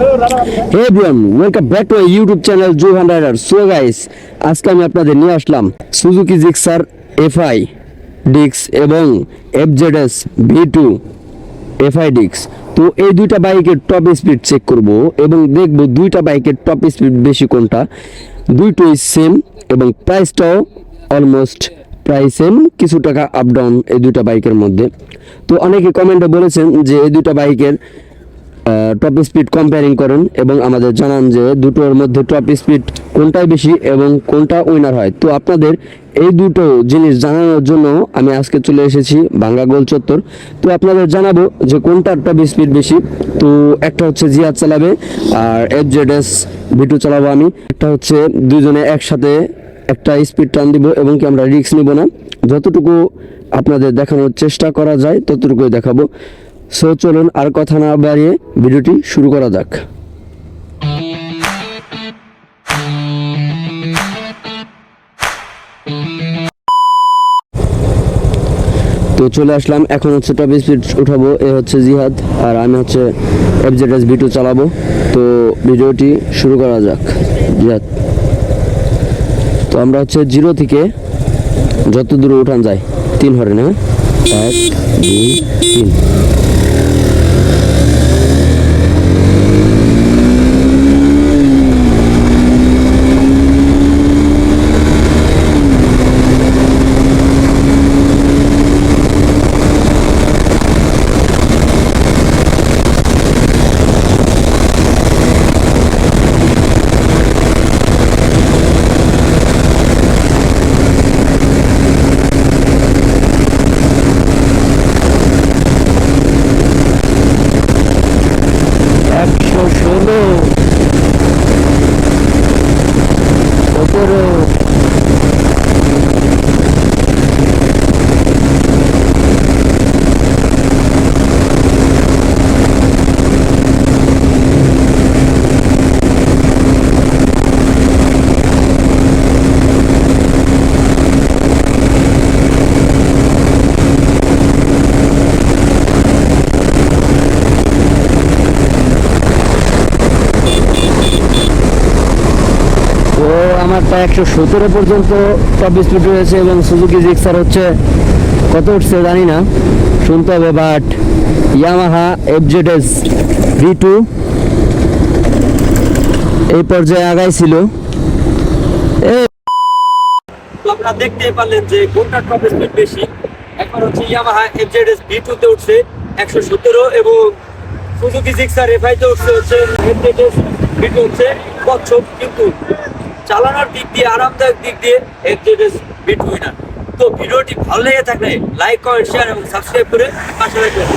Hey everyone welcome back to YouTube channel Johan Rider so guys আজকে আমি আপনাদের নিয়ে আসলাম সুজুকি জিক্সার এফআই ডিক্স এবং এফজেডএস ভি টু এফআই ডিক্স তো এই দুইটা বাইকের টপ স্পিড চেক করব এবং দেখব দুইটা বাইকের টপ স্পিড বেশি কোনটা। দুইটোই সেম এবং প্রাইসটাও অলমোস্ট প্রায় সেম কিছু টাকা আপ ডাউন এই দুইটা বাইকের মধ্যে। তো অনেকে কমেন্টে বলেছেন যে এই দুইটা বাইকের টপ স্পিড কম্পেয়ারিং করেন এবং আমাদের জানান যে দুটোর মধ্যে টপ স্পিড কোনটাই বেশি এবং কোনটা উইনার হয়। তো আপনাদের এই দুটো জিনিস জানানোর জন্য আমি আজকে চলে এসেছি বাঙ্গা গোল চত্বর। তো আপনাদের জানাব যে কোনটার টপ স্পিড বেশি। তো একটা হচ্ছে জিয়াদ চালাবে আর F Z S V two চালাবো আমি। একটা হচ্ছে দুজনে একসাথে একটা স্পিড টান দিব এবং কি আমরা রিস্ক নিব না। যতটুকু আপনাদের দেখানোর চেষ্টা করা যায়, ততটুকুই দেখাবো। সো চলুন আর কথা না বাড়িয়ে ভিডিওটি শুরু করা যাক। তো চলে আসলাম, এখন হচ্ছে টপ স্পিড উঠাবো, এ হচ্ছে জিহাদ, আর আমি হচ্ছে এফজেডএস ভিটু চালাবো। তো ভিডিওটি শুরু করা যাক, জিহাদ। তো আমরা হচ্ছে জিরো থেকে যত দূরে উঠান যায়, তিন হরে না এক দুই তিন একশো ষোলো সতেরো তো আমারটা একশো সতেরো পর্যন্ত টপ স্পিড রয়েছে এবং সুজুকি জিক্সার হচ্ছে কত উঠছে জানি না, শুনতে হবে but Yamaha FZS V two এই পর্যায়ে আগাইছিল এই তো আপনারা দেখতেই পারলেন যে কোনটা টপ স্পিড বেশি। এখন হচ্ছে ইয়ামাহা এফজেডএস ভি টু তে উঠছে একশো সতেরো এবং সুজুকি জিক্সার এফআই তে উঠছে হচ্ছে এফজেডএস ভি টু হচ্ছে কচ্ছপ কিন্তু। চালানোর দিক দিয়ে, আরামদায়ক দিক দিয়ে এফজেডএস বিট উইনার তো ভিডিওটি ভালো লেগে থাকলে লাইক কমেন্ট শেয়ার এবং সাবস্ক্রাইব করে পাশে রাখবেন